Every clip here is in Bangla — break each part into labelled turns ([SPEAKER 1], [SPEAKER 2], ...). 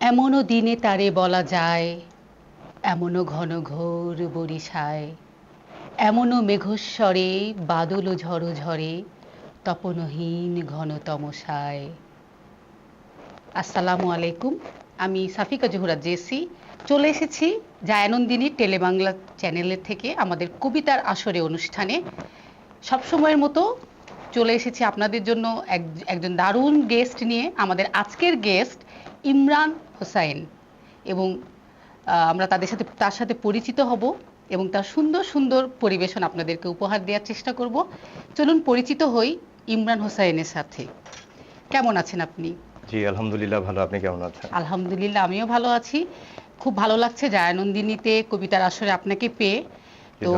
[SPEAKER 1] এমনও দিনে তারে বলা যায়, এমনও ঘন ঘোর বরিশায়, এমনও মেঘস্বরে, বাদল ঝড়ো ঝরে তপনহীন ঘন তমসায়। আসসালামু আলাইকুম, আমি সাফিকা জহুরা জেসি। চলে এসেছি জায়ানন্দিনী টেলেবাংলা চ্যানেলের থেকে আমাদের কবিতার আসরে অনুষ্ঠানে। সবসময়ের মতো চলে এসেছি আপনাদের জন্য এক- একজন দারুণ গেস্ট নিয়ে। আমাদের আজকের গেস্ট ইমরান হোসাইন এবং আমরা তাদের সাথে তার সাথে পরিচিত হব এবং তার সুন্দর সুন্দর পরিবেশন আপনাদেরকে উপহার দেওয়ার চেষ্টা করব। চলুন পরিচিত হই ইমরান হোসাইনের সাথে। কেমন আছেন আপনি?
[SPEAKER 2] জি আলহামদুলিল্লাহ ভালো। আপনি কেমন আছেন?
[SPEAKER 1] আলহামদুলিল্লাহ আমিও ভালো আছি। খুব ভালো লাগছে জায়ানন্দিনীতে কবিতার আসরে আপনাকে পেয়ে। তো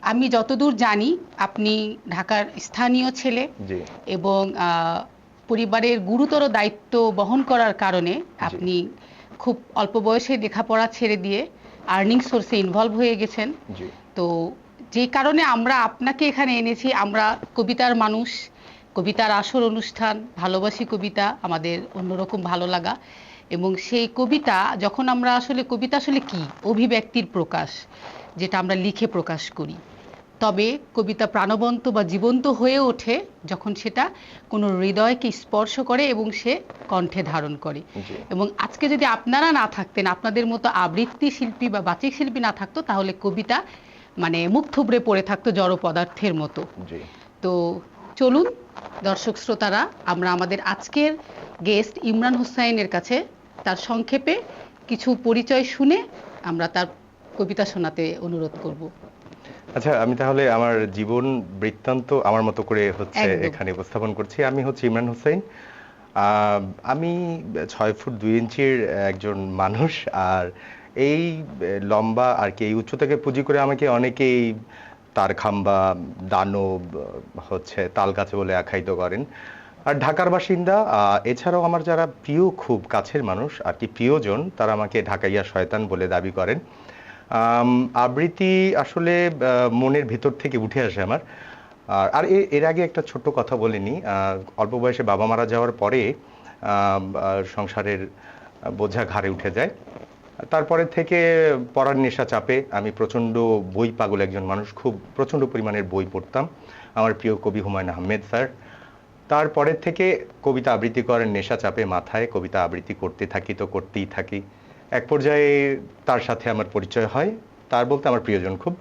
[SPEAKER 1] আমি যতদূর জানি আপনি ঢাকার স্থানীয় ছেলে এবং আহ, পরিবারের গুরুতর দায়িত্ব বহন করার কারণে আপনি খুব অল্প বয়সে লেখাপড়া ছেড়ে দিয়ে আর্নিং সোর্সে ইনভলভ হয়ে গেছেন। তো যে কারণে আমরা আপনাকে এখানে এনেছি আমরা কবিতার মানুষ কবিতার আসর অনুষ্ঠান ভালোবাসি কবিতা আমাদের অন্যরকম ভালো লাগা। এবং সেই কবিতা যখন আমরা আসলে কবিতা আসলে কি? অভিব্যক্তির প্রকাশ যেটা আমরা লিখে প্রকাশ করি। তবে কবিতা প্রাণবন্ত বা জীবন্ত হয়ে ওঠে যখন সেটা কোনো হৃদয়কে স্পর্শ করে এবং সে কণ্ঠে ধারণ করে। এবং আজকে যদি আপনারা না থাকতেন আপনাদের মতো আবৃত্তি শিল্পী বা বাচিক শিল্পী না থাকতো তাহলে কবিতা মানে মুখ থুবড়ে পড়ে থাকতো জড় পদার্থের মতো। তো চলুন দর্শক শ্রোতারা আমরা আমাদের আজকের গেস্ট ইমরান হোসাইনের কাছে তার সংক্ষেপে কিছু পরিচয় শুনে আমরা তার কবিতা শোনাতে অনুরোধ করব।
[SPEAKER 2] আচ্ছা আমি তাহলে আমার জীবন বৃত্তান্ত আমার মতো করে হচ্ছে এখানে উপস্থাপন করছি। আমি হচ্ছে ইমরান হোসেন। আমি ছয় ফুট দুই ইঞ্চির একজন মানুষ আর এই লম্বা আর কি এই উচ্চতাকে পুঁজি করে আমাকে অনেকেই তার খাম্বা দানব হচ্ছে তাল গাছে বলে আখ্যায়িত করেন। আর ঢাকার বাসিন্দা আহ, এছাড়াও আমার যারা প্রিয় খুব কাছের মানুষ আর কি প্রিয়জন তারা আমাকে ঢাকাইয়া শয়তান বলে দাবি করেন। আবৃত্তি আসলে মনের ভেতর থেকে উঠে আসে আমার। আর এর আগে একটা ছোট্ট কথা বলিনি অল্প বয়সে বাবা মারা যাওয়ার পরে সংসারের বোঝা ঘাড়ে উঠে যায়। তারপরে থেকে পড়ার নেশা চাপে, আমি প্রচণ্ড বই পাগল একজন মানুষ, খুব প্রচণ্ড পরিমাণের বই পড়তাম। আমার প্রিয় কবি হুমায়ুন আহমেদ স্যার। তারপরে থেকে কবিতা আবৃত্তি করার নেশা চাপে মাথায়, কবিতা আবৃত্তি করতে থাকি তো করতেই থাকি। এক পর্যায়ে তার সাথে আমার পরিচয় হয়, তার বলতে আমার প্রিয়জন খুব।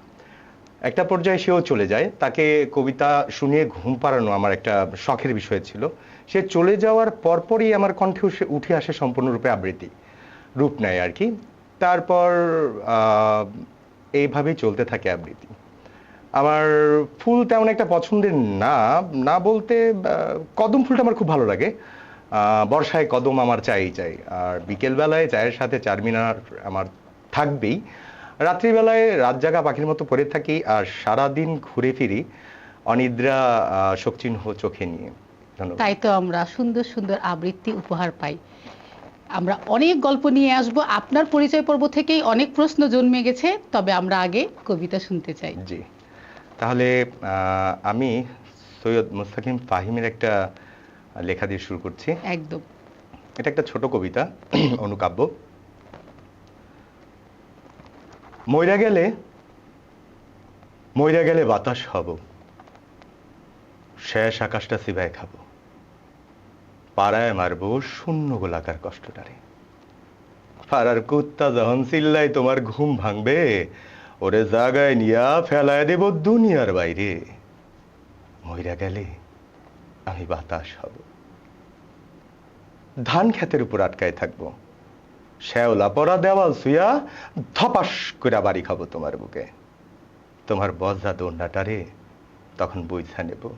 [SPEAKER 2] একটা পর্যায়ে সেও চলে যায়। তাকে কবিতা শুনিয়ে ঘুম পাড়ানো আমার একটা শখের বিষয় ছিল। সে চলে যাওয়ার পরপরই আমার কণ্ঠে উঠে আসে সম্পূর্ণরূপে আবৃত্তি, রূপ নেয় আর কি। তারপর এইভাবেই চলতে থাকে আবৃত্তি। আমার ফুল তেমন একটা পছন্দের না না বলতে কদম ফুলটা আমার খুব ভালো লাগে। বর্ষায় কদম আমার চাই চাই। আর বিকেলবেলায় চায়ের সাথে চারমিনার আমার থাকবেই। রাত্রিবেলায় রাত জাগা পাখির মতো পড়ে থাকি আর সারাদিন ঘুরে ফিরি অনিদ্রা শোকচিহ্ন চোখে নিয়ে।
[SPEAKER 1] তাই তো আমরা সুন্দর সুন্দর আবৃত্তি উপহার পাই। আমরা অনেক গল্প নিয়ে আসব। আপনার পরিচয় পর্ব থেকেই অনেক প্রশ্ন জন্মে গেছে তবে আমরা আগে কবিতা শুনতে চাই।
[SPEAKER 2] জি। তাহলে আহ, আমি সৈয়দ মুস্তাকিম ফাহিমের একটা লেখা দিয়ে শুরু করছি।
[SPEAKER 1] একদম।
[SPEAKER 2] এটা একটা ছোট কবিতা অনুকাব্য। মইরা গেলে মইরা গেলে বাতাস হব। শেষ আকাশটা সিবায় খাব। পাড়ায় মারবো শূন্য গোলাকার কষ্টটারে। পাড়ার কুত্তা যখন চিল্লাই তোমার ঘুম ভাঙবে ওরে জাগায় নিয়া ফেলায় দেব দুনিয়ার বাইরে। মইরা গেলে আমি বাতাস হব। ধান ক্ষেতের উপর আটকায় থাকব। শ্যাওলা পরা দেওয়াল সুইয়া ধপাস করে বাড়ি খাব তোমার বুকে। তোমার বজ্জা দোন্ডাটারে তখন বুঝা নেব।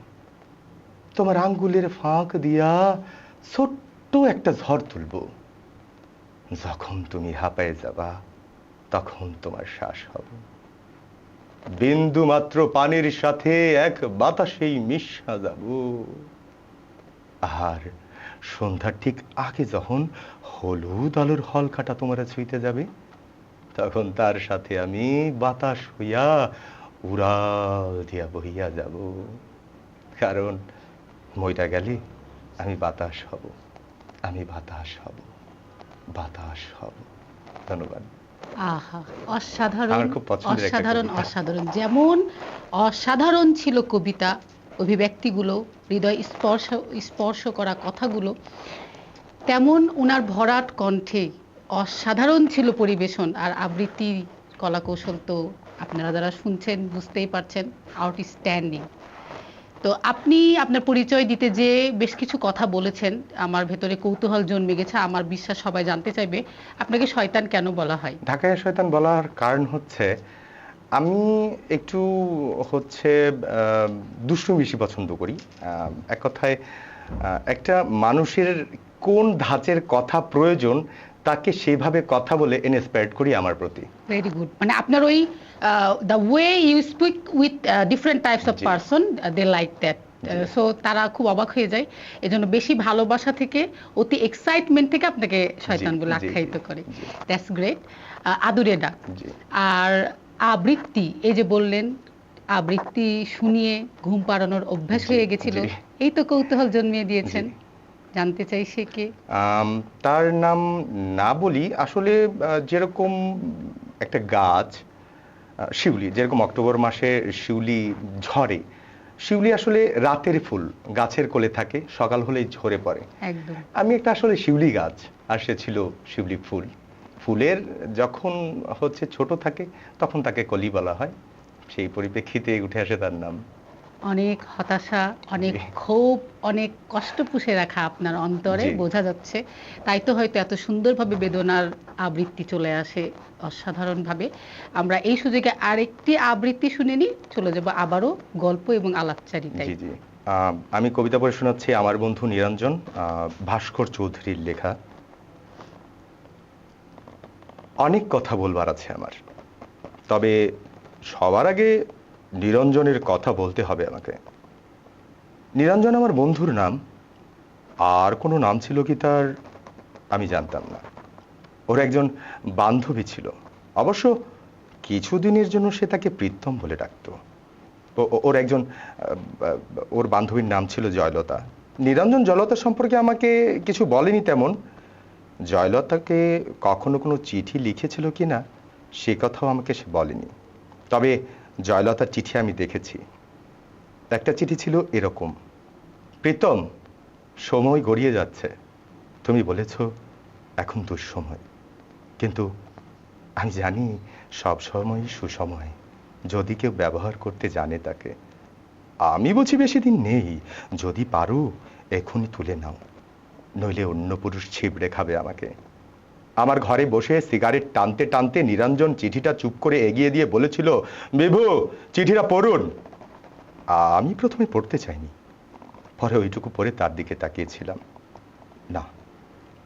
[SPEAKER 2] তোমার আঙ্গুলের ফাঁক দিয়া ছোট্ট একটা ঝড় তুলব। যখন তুমি হাঁপায়ে যাবা, তখন তোমার শ্বাস হব। বিন্দু মাত্র পানির সাথে এক বাতাসেই মিশা যাব। আর সন্ধ্যার ঠিক আগে যখন হলুদ আলোর হল কাটা তোমার ছুঁইতে যাবে তখন তার সাথে আমি বাতাস হইয়া উড়াল দিয়া বহিয়া যাব। কারণ মইটা গেলে আমি বাতাস হব আমি বাতাস হব বাতাস হব। ধন্যবাদ।
[SPEAKER 1] আহা অসাধারণ অসাধারণ অসাধারণ। যেমন অসাধারণ ছিল কবিতা অভিব্যক্তিগুলো, হৃদয় স্পর্শ স্পর্শ করা কথাগুলো, তেমন ওনার ভরাট কণ্ঠে অসাধারণ ছিল পরিবেশন আর আবৃত্তি কলাকৌশল তো আপনারা যারা শুনছেন বুঝতেই পারছেন আউটস্ট্যান্ডিং তো আপনি আপনার পরিচয় দিতে যে বেশ কিছু কথা বলেছেন, আমার ভেতরে কৌতূহল জন্মে গেছে আমার বিশ্বাস সবাই জানতে চাইবে, আপনাকে শয়তান কেন বলা হয়?
[SPEAKER 2] ঢাকায় শয়তান বলার কারণ হচ্ছে আমি একটু হচ্ছে দুষ্টু বেশি পছন্দ করি। এক কথায় একটা মানুষের কোন ধাঁচের কথা প্রয়োজন তাকে সেভাবে কথা বলে ইন্সপায়ার্ড করি আমার প্রতি।
[SPEAKER 1] ভেরি গুড মানে আপনার ওই the way you speak with different types of. Person they like that so তারা খুব অবাক হয়ে যায়। এজন্য বেশি ভালোবাসা থেকে অতি এক্সাইটমেন্ট থেকে আপনাকে শয়তান বলে আখ্যায়িত করে। দ্যাটস গ্রেট আদুরে ডাক আর আবৃত্তি এই যে বললেন আবৃত্তি শুনিয়ে ঘুম পাড়ানোর অভ্যাস হয়ে গেছিল। এই তো কৌতূহল জন্মিয়ে দিয়েছেন। জানতে চাই সে কে?
[SPEAKER 2] তার নাম না বলি আসলে যেরকম একটা গাছ শিউলি যেরকম অক্টোবর মাসে শিউলি ঝরে শিউলি আসলে রাতের ফুল গাছের কোলে থাকে সকাল হলেই ঝরে পড়ে।
[SPEAKER 1] একদম।
[SPEAKER 2] আমি একটা আসলে শিউলি গাছ আর সে ছিল শিউলি ফুল। ফুলের যখন হচ্ছে ছোট থাকে তখন তাকে কলি বলা হয়। সেই পরিপ্রেক্ষিতে উঠে আসে তার নাম।
[SPEAKER 1] অনেক হতাশা অনেক। ক্ষোভ অনেক কষ্ট পুষে রাখা আপনার অন্তরে বোঝা যাচ্ছে। তাই তো হয়তো এত সুন্দরভাবে বেদনার আবৃত্তি চলে আসে অসাধারণভাবে। আমরা এই সুযোগে আরেকটি আবৃত্তি শুনে নিই চলে যাব আবারও গল্প এবং আলাপচারিতায়।
[SPEAKER 2] আমি কবিতা পড়ে শোনাচ্ছি আমার বন্ধু নিরঞ্জন ভাস্কর চৌধুরীর লেখা। অনেক কথা বলবার আছে আমার। তবে সবার আগে নিরঞ্জনের কথা বলতে হবে আমাকে। নিরঞ্জন আমার বন্ধুর নাম। আর কোনো নাম ছিল কি তার, আমি জানতাম না। ওর একজন বান্ধবী ছিল। অবশ্য কিছুদিনের জন্য সে তাকে প্রীতম বলে ডাকতো। ওর একজন ওর বান্ধবীর নাম ছিল জয়লতা। নিরঞ্জন জয়লতা সম্পর্কে আমাকে কিছু বলেনি তেমন। জয়লতাকে কখনো কোনো চিঠি লিখেছিল কি না, সে কথাও আমাকে সে বলেনি। তবে জয়লতার চিঠি আমি দেখেছি। একটা চিঠি ছিল এরকম, প্রীতম, সময় গড়িয়ে যাচ্ছে। তুমি বলেছ, এখন দুঃসময়। কিন্তু আমি জানি সব সময় সুসময়। যদি কেউ ব্যবহার করতে জানে তাকে। আমি বলছি বেশি দিন নেই। যদি পারো, এখনই তুলে নাও। নইলে অন্য পুরুষ ছিবড়ে খাবে আমাকে। আমার ঘরে বসে সিগারেট টানতে টানতে নিরঞ্জন চিঠিটা চুপ করে এগিয়ে দিয়ে বলেছিল, বিভু, চিঠিটা পড়ুন। আমি প্রথমে পড়তে চাইনি। পরে ওইটুকু পরে তার দিকে তাকিয়েছিলাম। না,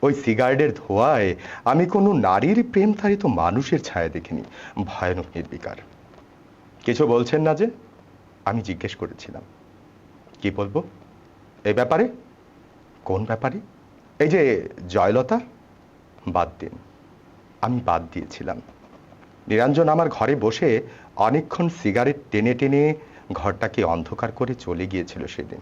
[SPEAKER 2] ওই সিগারেটের ধোঁয়ায় আমি কোনো নারীর প্রেম তাড়িত মানুষের ছায়া দেখিনি। ভয়ানক নির্বিকার। কিছু বলছেন না যে? আমি জিজ্ঞেস করেছিলাম। কি বলব? এ ব্যাপারে কোন ব্যাপারে? এই যে জয়লতা, বাদ দিন। আমি বাদ দিয়েছিলাম। নিরঞ্জন আমার ঘরে বসে অনেকক্ষণ সিগারেট টেনে টেনে ঘরটাকে অন্ধকার করে চলে গিয়েছিল সেদিন।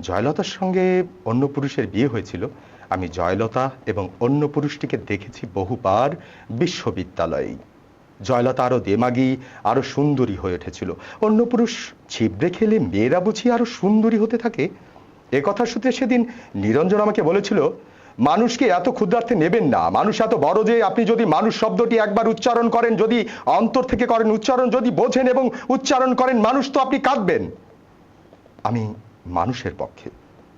[SPEAKER 2] জয়লতার সঙ্গে অন্য পুরুষের বিয়ে হয়েছিল। আমি জয়লতা এবং অন্য পুরুষটিকে দেখেছি বহুবার বিশ্ববিদ্যালয়েই জয়লতা আরও দেমাগি, আরও সুন্দরী হয়ে উঠেছিল। অন্য পুরুষ ছিপড়ে খেলে মেয়েরা বুঝি আরও সুন্দরী হতে থাকে। এ কথা সূত্রে সেদিন নিরঞ্জন আমাকে বলেছিল, মানুষকে এত ক্ষুদ্রার্থে নেবেন না। মানুষ এত বড় যে আপনি যদি মানুষ শব্দটি একবার উচ্চারণ করেন, যদি অন্তর থেকে করেন উচ্চারণ, যদি বোঝেন এবং উচ্চারণ করেন, মানুষ তো আপনি কাঁদবেন। আমি মানুষের পক্ষে,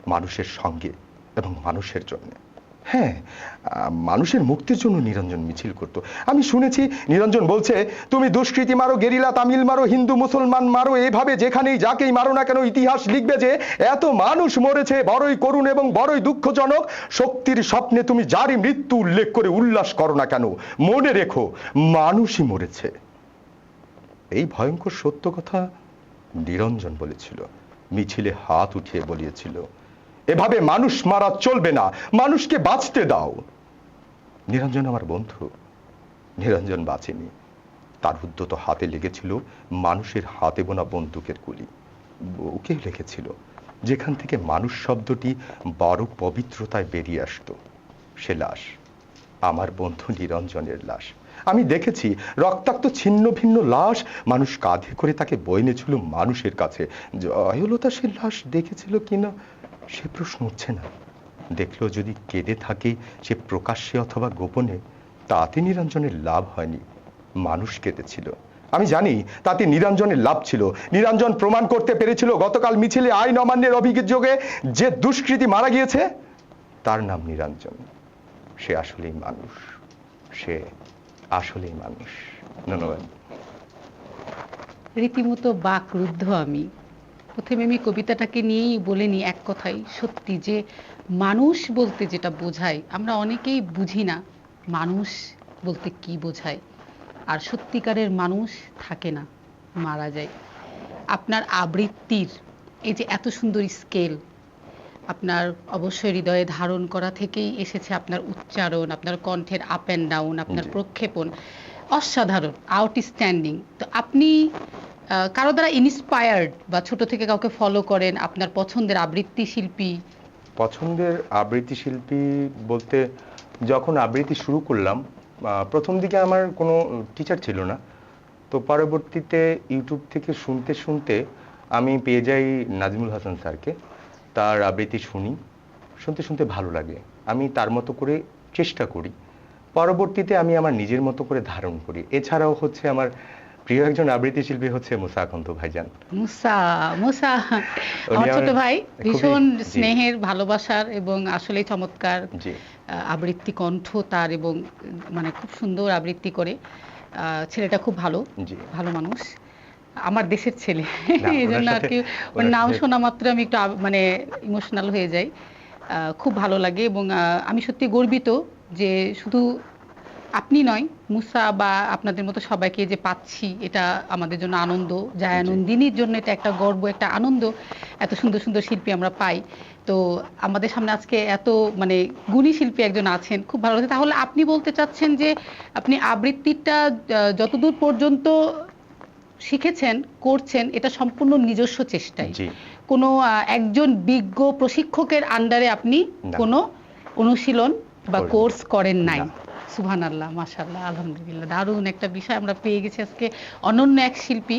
[SPEAKER 2] মানুষের সঙ্গে এবং মানুষের জন্য হ্যাঁ মানুষের মুক্তির জন্য নিরঞ্জন মিছিল করত। আমি শুনেছি, নিরঞ্জন বলছে, তুমি দুষ্কৃতি মারো, গেরিলা তামিল মারো, হিন্দু মুসলমান মারো, এভাবে যেখানেই যাকেই মারো না কেন ইতিহাস লিখবে যে, এত মানুষ মরেছে, বড়ই করুণ এবং বড়ই দুঃখজনক। শক্তির স্বপ্নে তুমি যারই মৃত্যু উল্লেখ করে উল্লাস করো না কেন? মনে রেখো, মানুষই মরেছে। এই ভয়ঙ্কর সত্য কথা নিরঞ্জন বলেছিল। মিছিলে হাত উঠিয়ে বলিয়েছিল এভাবে মানুষ মারা চলবে না। মানুষকে বাঁচতে দাও। নিরঞ্জন আমার বন্ধু, নিরঞ্জন বাঁচেনি। তার উদ্যত হাতে লেগেছিল মানুষের হাতে বোনা বন্দুকের গুলি। বুকে লেগেছিল, যেখান থেকে মানুষ শব্দটি বড় পবিত্রতায় বেরিয়ে আসতো। সে লাশ, আমার বন্ধু নিরঞ্জনের লাশ। আমি দেখেছি, রক্তাক্ত ছিন্ন ভিন্ন লাশ, মানুষ কাঁধে করে তাকে বয়ে এনেছিল মানুষের কাছে। জয়লতা সে লাশ দেখেছিল কিনা? সে প্রশ্ন উঠছে না। দেখল যদি কেঁদে থাকে সে প্রকাশ্যে অথবা গোপনে, তাতে নিরঞ্জনের লাভ হয়নি। মানুষ কেঁদেছিল। আমি জানি তাতে নিরঞ্জনের লাভ ছিল। নিরঞ্জন প্রমাণ করতে পেরেছিল গতকাল মিছিলে আইন অমান্যের অভিযোগে যে দুষ্কৃতী মারা গিয়েছে, তার নাম নিরঞ্জন। সে আসলেই মানুষ। সে আসলেই মানুষ। ধন্যবাদ।
[SPEAKER 1] রীতিমতো বাকরুদ্ধ আমি। প্রথমে আমি কবিতাটাকে নিয়েই বলিনি এক কথাই সত্যি যে মানুষ বলতে যেটা বোঝায় আমরা অনেকেই বুঝি না মানুষ বলতে কি বোঝায়। আর সত্যিকারের মানুষ থাকে না মারা যায়। আপনার আবৃত্তির এই যে এত সুন্দর স্কেল আপনার অবশ্যই হৃদয়ে ধারণ করা থেকেই এসেছে আপনার উচ্চারণ আপনার কণ্ঠের আপ অ্যান্ড ডাউন আপনার। প্রক্ষেপণ। অসাধারণ আউটস্ট্যান্ডিং তো আপনি কারও দ্বারা ইন্সপায়ার্ড বা ছোট থেকে কাউকে ফলো করেন আপনার পছন্দের আবৃত্তি শিল্পী?
[SPEAKER 2] পছন্দের আবৃত্তি শিল্পী বলতে যখন আবৃত্তি শুরু করলাম প্রথম দিকে আমার কোনো টিচার ছিল না। তো পরবর্তীতে ইউটিউব থেকে শুনতে শুনতে আমি পেয়ে যাই নাজমুল হাসান স্যারকে। তার আবৃত্তি শুনি, শুনতে শুনতে ভালো লাগে। আমি তার মতো করে চেষ্টা করি। পরবর্তীতে আমি আমার নিজের মতো করে ধারণ করি। এছাড়াও হচ্ছে আমার প্রিয় একজন আবৃত্তি শিল্পী হচ্ছে মুসা আকন্ত ভাইজান।
[SPEAKER 1] মুসা মুসা আমার ছোট ভাই ভীষণ স্নেহের ভালোবাসার এবং আসলে চমৎকার আহ, আবৃত্তি কণ্ঠ তার এবং মানে খুব সুন্দর আবৃত্তি করে। ছেলেটা খুব ভালো ভালো মানুষ। আমার দেশের ছেলে। এই জন্য আর কি ওর নাম শোনা মাত্র আমি একটু মানে ইমোশনাল হয়ে যাই। আহ, খুব ভালো লাগে এবং আমি সত্যি গর্বিত যে শুধু আপনি নয় মুসা বা আপনাদের মতো সবাইকে যে পাচ্ছি এটা আমাদের জন্য আনন্দ
[SPEAKER 2] জি।
[SPEAKER 1] যায় জন্য এটা একটা গর্ব একটা আনন্দ এত সুন্দর সুন্দর শিল্পী আমরা পাই। তো আমাদের সামনে আজকে এত মানে গুণী শিল্পী একজন আছেন খুব ভালো লাগে তাহলে আপনি বলতে চাচ্ছেন যে আপনি আবৃত্তিটা যতদূর পর্যন্ত শিখেছেন করছেন এটা সম্পূর্ণ নিজস্ব চেষ্টায় কোনো একজন বিজ্ঞ প্রশিক্ষকের আন্ডারে আপনি। কোনো অনুশীলন বা কোর্স করেন নাই।
[SPEAKER 2] না।
[SPEAKER 1] সুবহান আল্লাহ মাশাল্লাহ আলহামদুলিল্লাহ। দারুণ একটা বিষয় আমরা পেয়ে গেছি আজকে অনন্য এক শিল্পী,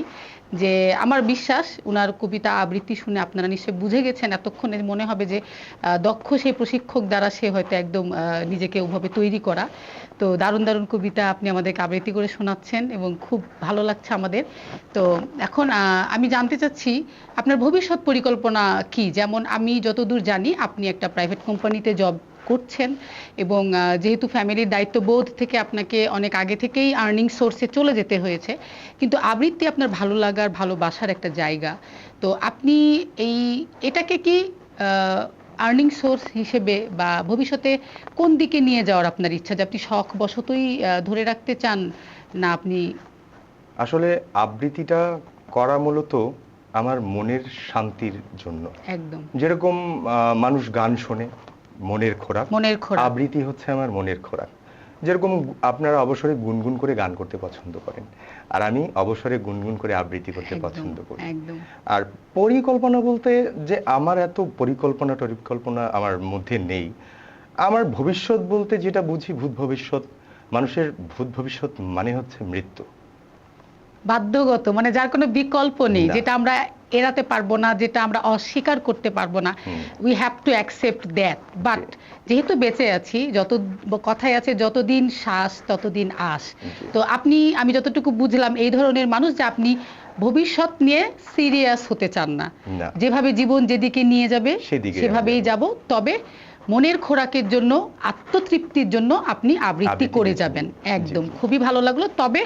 [SPEAKER 1] যে আমার বিশ্বাস ওনার কবিতা আবৃত্তি শুনে আপনারা নিশ্চয়ই বুঝে গেছেন, এতক্ষণে মনে হবে যে দক্ষ সেই প্রশিক্ষক দ্বারা সে হয়তো একদম নিজেকে ওভাবে তৈরি করা। তো দারুণ দারুণ কবিতা আপনি আমাদেরকে আবৃত্তি করে শোনাচ্ছেন এবং খুব ভালো লাগছে আমাদের। তো এখন আমি জানতে চাচ্ছি, আপনার ভবিষ্যৎ পরিকল্পনা কি? যেমন আমি যতদূর জানি, আপনি একটা প্রাইভেট কোম্পানিতে জব করছেন এবং যেহেতু ফ্যামিলির দায়িত্ববোধ থেকে আপনাকে অনেক আগে থেকেই আর্নিং সোর্সে চলে যেতে হয়েছে কিন্তু আবৃত্তি আপনার ভালো লাগার ভালোবাসার একটা জায়গা। তো আপনি এই এটাকে কি আর্নিং সোর্স হিসেবে বা ভবিষ্যতে কোন দিকে নিয়ে যাওয়ার আপনার ইচ্ছা? যে আপনি শখ বশতই ধরে রাখতে চান না আপনি?
[SPEAKER 2] আসলে আবৃত্তিটা করা মূলত আমার মনের শান্তির জন্য।
[SPEAKER 1] একদম।
[SPEAKER 2] যেরকম মানুষ গান শোনে মনের খোরাক।
[SPEAKER 1] মনের খোরাক।
[SPEAKER 2] আবৃত্তি হচ্ছে আমার মনের খোরাক। যেরকম আপনারা অবসরে গুনগুন করে গান করতে পছন্দ করেন আর আমি অবসরে গুনগুন করে আবৃত্তি করতে পছন্দ করি।
[SPEAKER 1] একদম।
[SPEAKER 2] আর পরিকল্পনা বলতে যে আমার এত পরিকল্পনা টরিকল্পনা আমার মধ্যে নেই আমার ভবিষ্যৎ বলতে যেটা বুঝি ভূত ভবিষ্যৎ মানুষের ভূত ভবিষ্যৎ মানে হচ্ছে মৃত্যু।
[SPEAKER 1] বাধ্যগত মানে যার কোনো বিকল্প নেই যেটা আমরা এড়াতে পারব না যেটা আমরা অস্বীকার করতে পারব না we have to accept that but যেহেতু বেঁচে আছি যত কথাই আছে যতদিন শ্বাস ততদিন আস তো আপনি আমি যতটুকু বুঝলাম এই ধরনের মানুষ যে আপনি ভবিষ্যৎ নিয়ে সিরিয়াস হতে চান না। যেভাবে জীবন যেদিকে নিয়ে যাবে সেভাবেই যাব। তবে মনের খোরাকের জন্য আত্মতৃপ্তির জন্য আপনি আবৃত্তি করে যাবেন। একদম। খুবই ভালো লাগল। তবে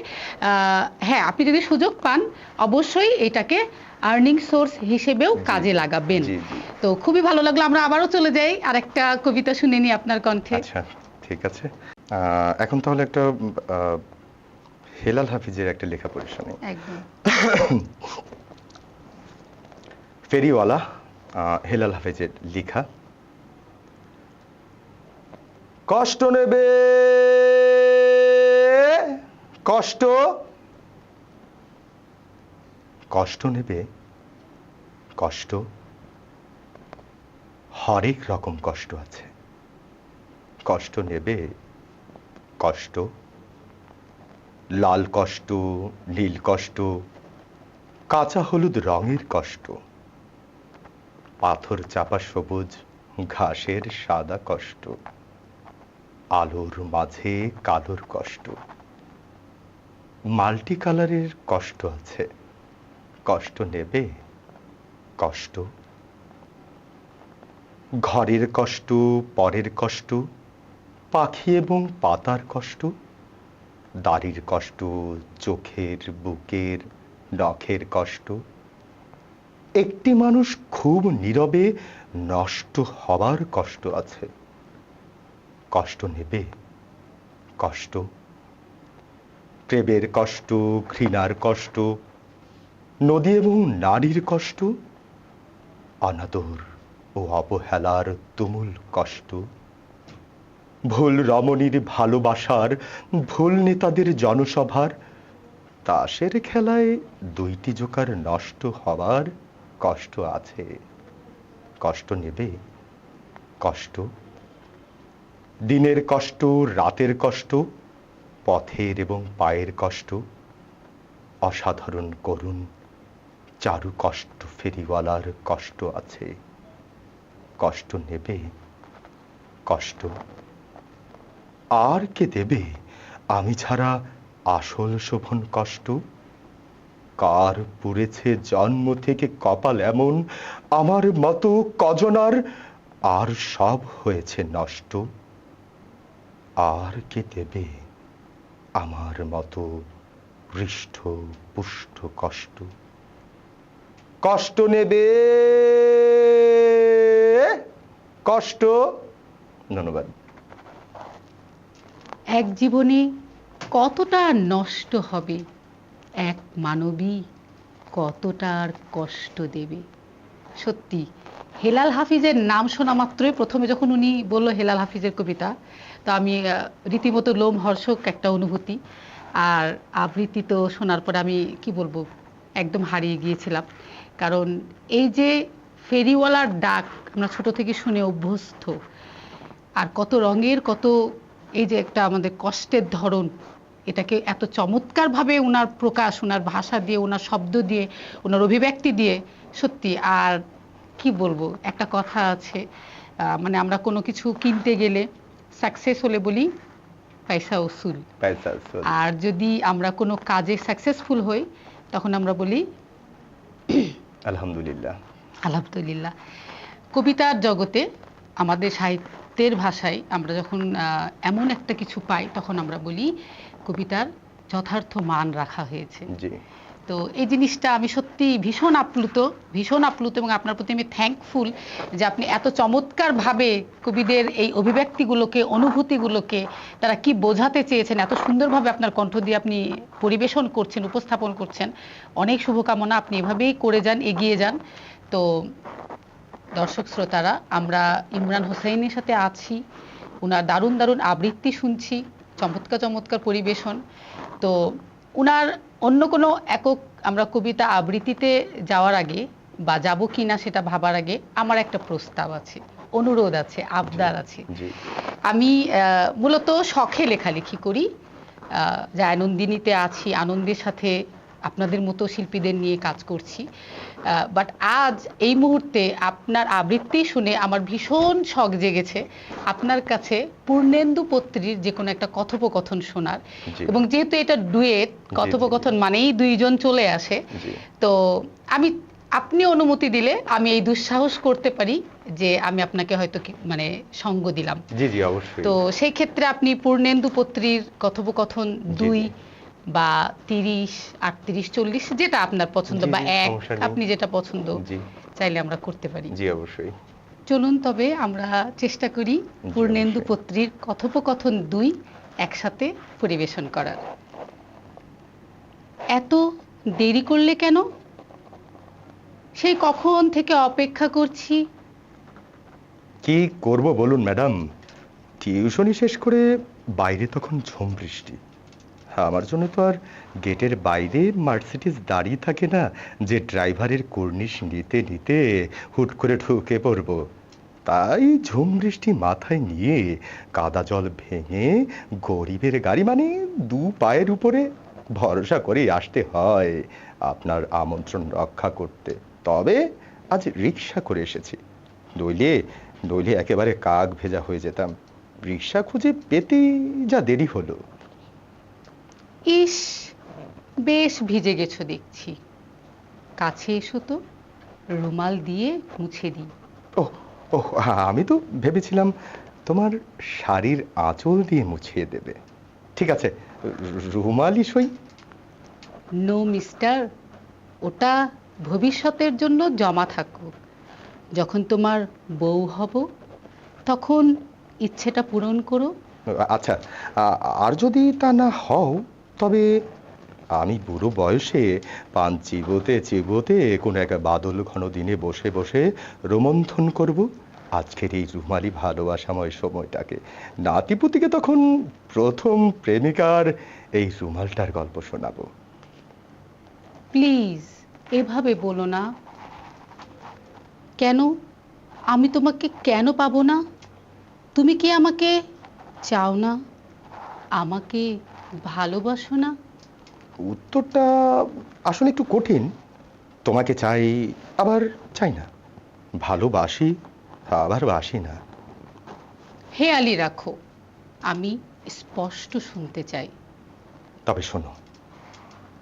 [SPEAKER 1] হ্যাঁ আপনি যদি সুযোগ পান অবশ্যই এটাকে আর্নিং সোর্স হিসেবেও কাজে লাগাবেন। তো খুবই ভালো লাগল। আমরা আবারও চলে যাই। আরেকটা কবিতা শুনে নি আপনার কণ্ঠে।
[SPEAKER 2] আচ্ছা ঠিক আছে। আহ, এখন তাহলে একটা হেলাল হাফিজের একটা লেখা পড়ে শোনাই ফেরিওয়ালা হেলাল হাফিজের লেখা। কষ্ট নেবে। কষ্ট? কষ্ট নেবে? কষ্ট? হরেক রকম কষ্ট আছে। কষ্ট নেবে? কষ্ট? লাল কষ্ট, নীল কষ্ট, কাঁচা হলুদ রঙের কষ্ট, পাথর চাপা সবুজ, ঘাসের সাদা কষ্ট। আলোর মাঝে কালোর কষ্ট। মাল্টি কালারের কষ্ট আছে। কষ্ট নেবে? কষ্ট? ঘরের কষ্ট, পরের কষ্ট, পাখি এবং পাতার কষ্ট, দাড়ির কষ্ট, চোখের, বুকের, নখের কষ্ট। একটি মানুষ খুব নীরবে নষ্ট হবার কষ্ট আছে। কষ্ট নেবে? কষ্ট? প্রেমের কষ্ট, ঘৃণার কষ্ট, নদী এবং নারীর কষ্ট, অনাদর ও অবহেলার তুমুল কষ্ট? ভুল রমণীর ভালোবাসার, ভুল নেতাদের জনসভার, তাসের খেলায় দুইটি জোকার নষ্ট হওয়ার কষ্ট আছে। কষ্ট নেবে? কষ্ট? দিনের কষ্ট, রাতের কষ্ট, পথের এবং পায়ের কষ্ট, অসাধারণ করুণ, চারু কষ্ট ফেরিওয়ালার কষ্ট আছে। কষ্ট নেবে, কষ্ট আর কে দেবে? আমি ছাড়া আসল শোভন কষ্ট? কার পুড়েছে জন্ম থেকে কপাল এমন? আমার মতো কজনার আর সব হয়েছে নষ্ট? আর কে দেবে আমার মতো পৃষ্ঠ পুষ্ট, কষ্ট। কষ্ট নেবে? কষ্ট? ধন্যবাদ।
[SPEAKER 1] এক জীবনে কতটা নষ্ট হবে? এক মানবী কতটা আর কষ্ট দেবে? সত্যি হেলাল হাফিজের নাম শোনা মাত্রই প্রথমে যখন উনি বলল হেলাল হাফিজের কবিতা, তো আমি রীতিমতো লোমহর্ষক একটা অনুভূতি। আর আবৃত্তি তো শোনার পর আমি, কি বলব, একদম হারিয়ে গিয়েছিলাম। কারণ এই যে ফেরিওয়ালার ডাক আমরা ছোট থেকে শুনে অভ্যস্ত, আর কত রঙের, কত এই যে একটা আমাদের কষ্টের ধরন, এটাকে এত চমৎকারভাবে ওনার প্রকাশ ওনার ভাষা দিয়ে ওনার শব্দ দিয়ে ওনার অভিব্যক্তি দিয়ে সত্যি। আর কি বলব? একটা কথা আছে মানে আমরা কোনো কিছু কিনতে গেলে সাকসেস হলে বলি পয়সা উসুল।
[SPEAKER 2] পয়সা।
[SPEAKER 1] আর যদি আমরা কোনো কাজে সাকসেসফুল হই তখন আমরা বলি
[SPEAKER 2] আলহামদুলিল্লাহ।
[SPEAKER 1] আলহামদুলিল্লাহ। কবিতার জগতে আমাদের সাহিত্যের ভাষায় আমরা যখন আহ, এমন একটা কিছু পাই তখন আমরা বলি কবিতার যথার্থ মান রাখা হয়েছে।
[SPEAKER 2] জি।
[SPEAKER 1] তো এই জিনিসটা আমি সত্যি ভীষণ আপ্লুত ভীষণ আপ্লুত এবং আপনার প্রতি আমি থ্যাঙ্কফুল যে আপনি এত চমৎকারভাবে কবিদের এই অভিব্যক্তিগুলোকে, অনুভূতিগুলোকে তারা কি বোঝাতে চেয়েছেন, এত সুন্দরভাবে আপনার কণ্ঠ দিয়ে আপনি পরিবেশন করছেন, উপস্থাপন করছেন। অনেক শুভকামনা, আপনি এভাবেই করে যান, এগিয়ে যান। তো দর্শক শ্রোতারা, আমরা ইমরান হোসেইনের সাথে আছি। ওনার দারুণ দারুণ আবৃত্তি শুনছি, চমৎকার চমৎকার পরিবেশন। তো উনার অন্য কোনো একক আমরা কবিতা আবৃত্তিতে যাওয়ার আগে বা যাব কি না সেটা ভাবার আগে আমার একটা প্রস্তাব আছে অনুরোধ আছে আবদার আছে।
[SPEAKER 2] জি
[SPEAKER 1] আমি আহ, মূলত শখে লেখালেখি করি। আহ, যা আনন্দিনীতে আছি আনন্দের সাথে আপনাদের মতো শিল্পীদের নিয়ে কাজ করছি। বাট আজ এই মুহূর্তে আপনার আবৃত্তি শুনে আমার ভীষণ শখ জেগেছে আপনার কাছে পূর্ণেন্দু পত্রীর যে কোনো একটা কথোপকথন শোনার। এবং যেহেতু এটা ডুয়েট কথোপকথন মানেই দুইজন চলে আসে। তো আমি আপনি অনুমতি দিলে আমি এই দুঃসাহস করতে পারি যে আমি আপনাকে হয়তো মানে সঙ্গ দিলাম।
[SPEAKER 2] জি জি অবশ্যই।
[SPEAKER 1] তো সেই ক্ষেত্রে আপনি পূর্ণেন্দু পত্রীর কথোপকথন দুই। বা তিরিশ আটত্রিশ চল্লিশ যেটা আপনার পছন্দ বা এক আপনি যেটা পছন্দ চাইলে আমরা করতে পারি।
[SPEAKER 2] জি অবশ্যই।
[SPEAKER 1] চলুন তবে আমরা চেষ্টা করি পূর্ণেন্দু। পত্রীর কথোপকথন দুই একসাথে পরিবেশন করার। এত দেরি করলে কেন? সেই কখন থেকে অপেক্ষা করছি?
[SPEAKER 2] কি করব বলুন ম্যাডাম? টিউশনি শেষ করে বাইরে তখন ঝুম বৃষ্টি। আমার জন্য তো আর গেটের বাইরে মার্সিডিস দাঁড়িয়ে থাকে না, যে ড্রাইভারের কর্নিশ নিতে নিতে হুট করে ঢুকে পড়ব। তাই ঝুম বৃষ্টি মাথায় নিয়ে কাদা জল ভেঙে গরিবের গাড়ি মানে দু পায়ের উপরে ভরসা করে আসতে হয় আপনার আমন্ত্রণ রক্ষা করতে। তবে আজ রিক্সা করে এসেছি। নইলে নইলে একেবারে কাক ভেজা হয়ে যেতাম। রিক্সা খুঁজে পেতেই যা দেরি হলো।
[SPEAKER 1] ইস বেশ ভিজে গেছো দেখছি। কাছে এসো তো রুমাল দিয়ে মুছে দিই।
[SPEAKER 2] ও ও আমি তো ভেবেছিলাম তোমার শাড়ির আঁচল দিয়ে মুছিয়ে দেবে। ঠিক আছে রু- রুমালি সই।
[SPEAKER 1] নো মিস্টার ওটা ভবিষ্যতের জন্য জমা থাকুক। যখন তোমার বউ হব তখন ইচ্ছেটা পূরণ করো।
[SPEAKER 2] আচ্ছা আর যদি তা না হও তবে আমি বুড়ো বয়সে পান চিবোতে চিবোতে কোনো এক বাদল ঘন দিনে বসে বসে রোমন্থন করব। আজকের এই রুমালি ভালোবাসাময় সময়টাকে। নাতিপুতিকে তখন প্রথম প্রেমিকার এই রুমালটার গল্প শোনাবো।
[SPEAKER 1] প্লিজ, এভাবে বলো না। কেন? আমি তোমাকে কেন পাবো না? তুমি কি আমাকে চাও না? আমাকে ভালোবাসো না?
[SPEAKER 2] উত্তরটা আসলে একটু কঠিন। তোমাকে চাই আবার চাই না। ভালোবাসি আবার বাসি না।
[SPEAKER 1] হেয়ালি রাখো। আমি স্পষ্ট শুনতে চাই।
[SPEAKER 2] তবে শোনো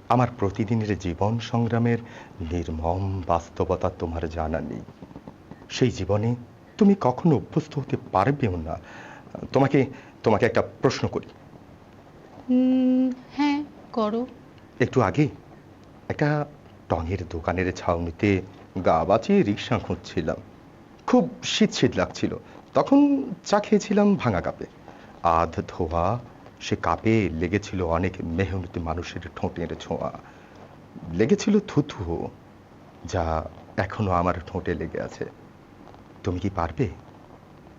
[SPEAKER 2] আমার প্রতিদিনের জীবন সংগ্রামের নির্মম বাস্তবতা তোমার জানা নেই। সেই জীবনে তুমি কখনো অভ্যস্ত হতে পারবেও না। তোমাকে তোমাকে একটা প্রশ্ন করি।
[SPEAKER 1] হ্যাঁ করো।
[SPEAKER 2] একটু আগে একটা টঙের দোকানের ছাউনিতে গা বাঁচিয়ে রিক্সা খুঁজছিলাম। খুব শীত শীত লাগছিল। তখন চা খেয়েছিলাম ভাঙা কাপে। আধ ধোয়া, সে কাপে লেগেছিল অনেক মেহনতি মানুষের ঠোঁটের ছোঁয়া। লেগেছিল থুথুও, যা এখনও আমার ঠোঁটে লেগে আছে। তুমি কি পারবে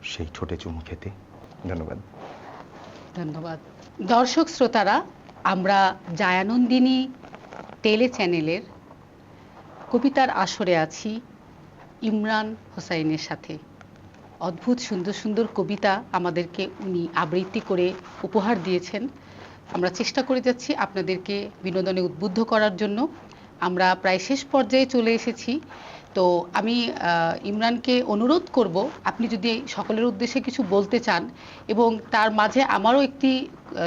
[SPEAKER 2] সেই ঠোঁটে চুমু খেতে? ধন্যবাদ।
[SPEAKER 1] ধন্যবাদ। দর্শক শ্রোতারা, আমরা জায়ানন্দিনী টেলে চ্যানেলের কবিতার আসরে আছি ইমরান হোসাইনের সাথে। অদ্ভুত সুন্দর সুন্দর কবিতা আমাদেরকে উনি আবৃত্তি করে উপহার দিয়েছেন। আমরা চেষ্টা করে যাচ্ছি আপনাদেরকে বিনোদনে উদ্বুদ্ধ করার জন্য। আমরা প্রায় শেষ পর্যায়ে চলে এসেছি। তো আমি ইমরানকে অনুরোধ করব আপনি যদি সকলের উদ্দেশ্যে কিছু বলতে চান এবং তার মাঝে আমারও একটি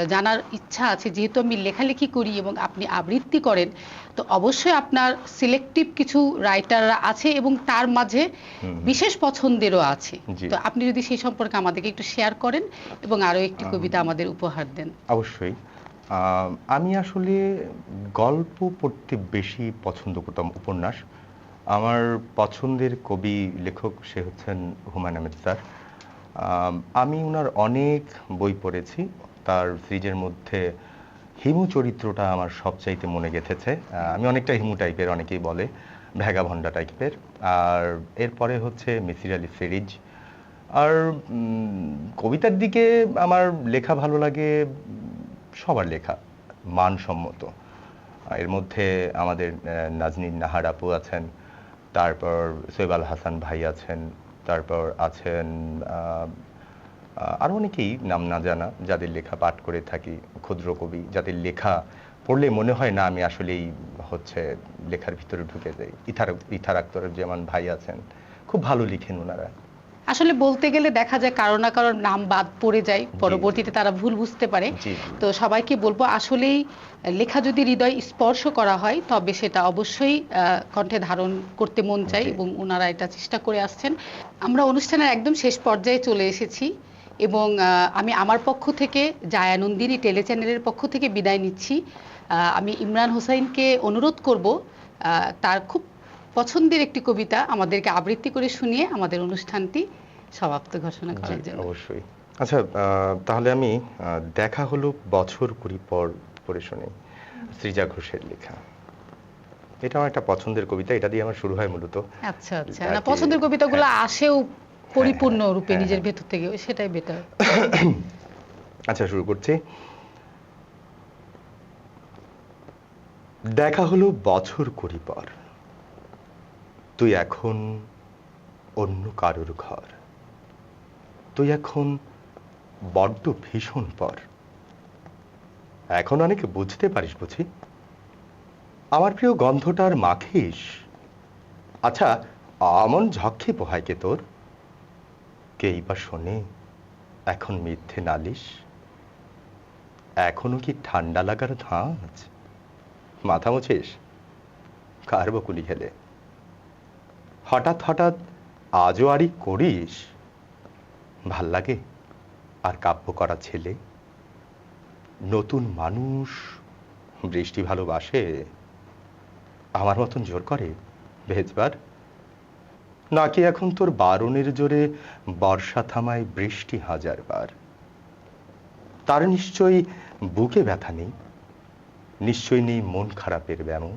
[SPEAKER 1] জানার ইচ্ছা আছে যেহেতু আমি লেখালেখি করি এবং আপনি আবৃত্তি করেন তো অবশ্যই আপনার সিলেক্টিভ কিছু রাইটাররা আছে এবং তার মাঝে। বিশেষ পছন্দেরও আছে। তো আপনি যদি সেই সম্পর্কে আমাদেরকে একটু শেয়ার করেন এবং আরও একটি কবিতা আমাদের উপহার দেন।
[SPEAKER 2] অবশ্যই। আহ, আমি আসলে গল্প পড়তে বেশি পছন্দ করতাম উপন্যাস। আমার পছন্দের কবি, লেখক সে হচ্ছেন হুমায়ুন আহমেদ স্যার। আমি ওনার অনেক বই পড়েছি। তার সিরিজের মধ্যে হিমু চরিত্রটা আমার সবচাইতে মনে গেঁথেছে। আমি অনেকটা হিমু টাইপের অনেকেই বলে ভ্যাগাভন্ডা টাইপের। আর এরপরে হচ্ছে মিসির আলী সিরিজ। আর কবিতার দিকে আমার লেখা ভালো লাগে, সবার লেখা, মানসম্মত। এর মধ্যে আমাদের নাজনীন নাহার আপু আছেন তারপর সৈব আল হাসান ভাই আছেন তারপর আছেন আহ, আহ, আরও অনেকেই নাম না জানা যাদের লেখা পাঠ করে থাকি ক্ষুদ্র কবি যাদের লেখা পড়লে মনে হয় না আমি আসলেই হচ্ছে লেখার ভিতরে ঢুকে যাই। ইথার ইথার আক্তর যেমন ভাই আছেন খুব ভালো লিখেন ওনারা
[SPEAKER 1] আসলে বলতে গেলে দেখা যায় কারও না কারোর নাম বাদ পড়ে যায় পরবর্তীতে তারা ভুল বুঝতে পারে। তো সবাইকে বলব আসলেই লেখা যদি হৃদয় স্পর্শ করা হয় তবে সেটা অবশ্যই কণ্ঠে ধারণ করতে মন
[SPEAKER 2] জি।
[SPEAKER 1] এবং ওনারা এটা চেষ্টা করে আসছেন আমরা অনুষ্ঠানের একদম শেষ পর্যায়ে চলে এসেছি এবং আমি আমার পক্ষ থেকে জায়ানন্দিনী টেলে চ্যানেলের পক্ষ থেকে বিদায় নিচ্ছি আহ, আমি ইমরান হোসাইনকে অনুরোধ করব আহ, তার খুব পছন্দের একটি কবিতা আমাদেরকে আবৃত্তি করে শুনিয়ে আমাদের অনুষ্ঠানটি সমাপ্ত ঘোষণা করার
[SPEAKER 2] জি,
[SPEAKER 1] জন্য।
[SPEAKER 2] অবশ্যই। আচ্ছা তাহলে আমি দেখা হলো বছর কুড়ি পর পড়ে শুনি সৃজা ঘোষের লেখা। এটা আমার একটা পছন্দের কবিতা এটা দিয়ে আমার শুরু হয় মূলত।
[SPEAKER 1] আচ্ছা আচ্ছা। না পছন্দের কবিতাগুলো
[SPEAKER 2] হ্যাঁ।
[SPEAKER 1] আসেও পরিপূর্ণ রূপে
[SPEAKER 2] হ্যাঁ,
[SPEAKER 1] নিজের
[SPEAKER 2] হ্যাঁ।
[SPEAKER 1] ভেতর থেকে সেটাই বেটার
[SPEAKER 2] আচ্ছা শুরু করছি। দেখা হলো বছর কুড়ি পর। তুই এখন অন্য কারোর ঘর। তুই এখন বড্ড ভীষণ পর। এখন অনেকে বুঝতে পারিস, বুঝি? আমার প্রিয় গন্ধটার মাখিস। আচ্ছা আমন ঝক্কি পোহায় কে তোর? কেই বা শোনে, এখন মিথ্যে নালিশ? এখনও কি ঠান্ডা লাগার ধাঁচ? মাথা মুছিস? কার বকুলি খেলে? হঠাৎ হঠাৎ আজও আরই করিস? ভালো লাগে আর কাব্য করা ছেলে। নতুন মানুষ বৃষ্টি ভালোবাসে। আমার মতন জোর করে, ভেজবার। নাকি এখন তোর বারণের জোরে বর্ষা থামায় বৃষ্টি হাজার বার তার নিশ্চয়ই বুকে ব্যথা নেই, নিশ্চয়ই নেই মন খারাপের ব্যামো।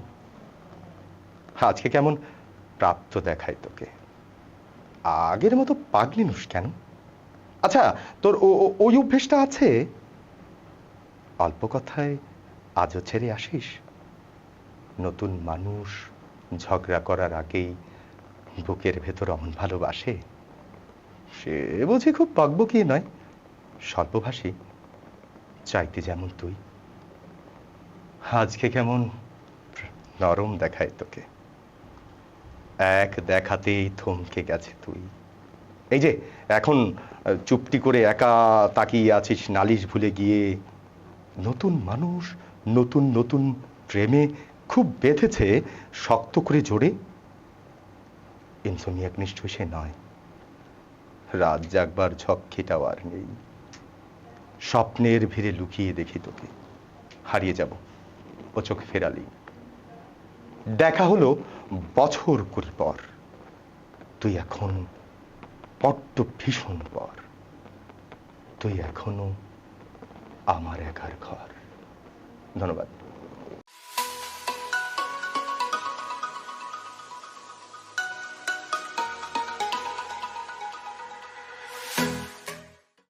[SPEAKER 2] আজকে কেমন প্রাপ্ত দেখায় তোকে। আগের মতো পাগলি নুস কেন? আচ্ছা তোর ওই অভ্যেসটা আছে? অল্প কথায় আজও ছেড়ে আসিস? নতুন মানুষ ঝগড়া করার আগেই বুকের ভেতর অমন ভালোবাসে? সে বুঝি খুব বকবকি নয়, স্বল্পভাষী। চাইতে যেমন তুই। আজকে কেমন নরম দেখায় তোকে। এক দেখাতেই থমকে গেছে তুই। এই যে, এখন চুপটি করে একা তাকিয়ে আছিস, নালিশ ভুলে গিয়ে, নতুন মানুষ, নতুন নতুন প্রেমে খুব বেঁধেছে, শক্ত করে জোরে ইনসোমিয়াক নিশ্চয় সে নয়। রাত জাগবার ঝক্কিটাও আর নেই। স্বপ্নের ভিড়ে লুকিয়ে দেখি তোকে। হারিয়ে যাব। ও চোখ ফেরালি। দেখা হলো বছর কুড়ি পর তুই এখন বড্ড ভীষণ পর। তুই এখনও আমার একার ঘর। ধন্যবাদ।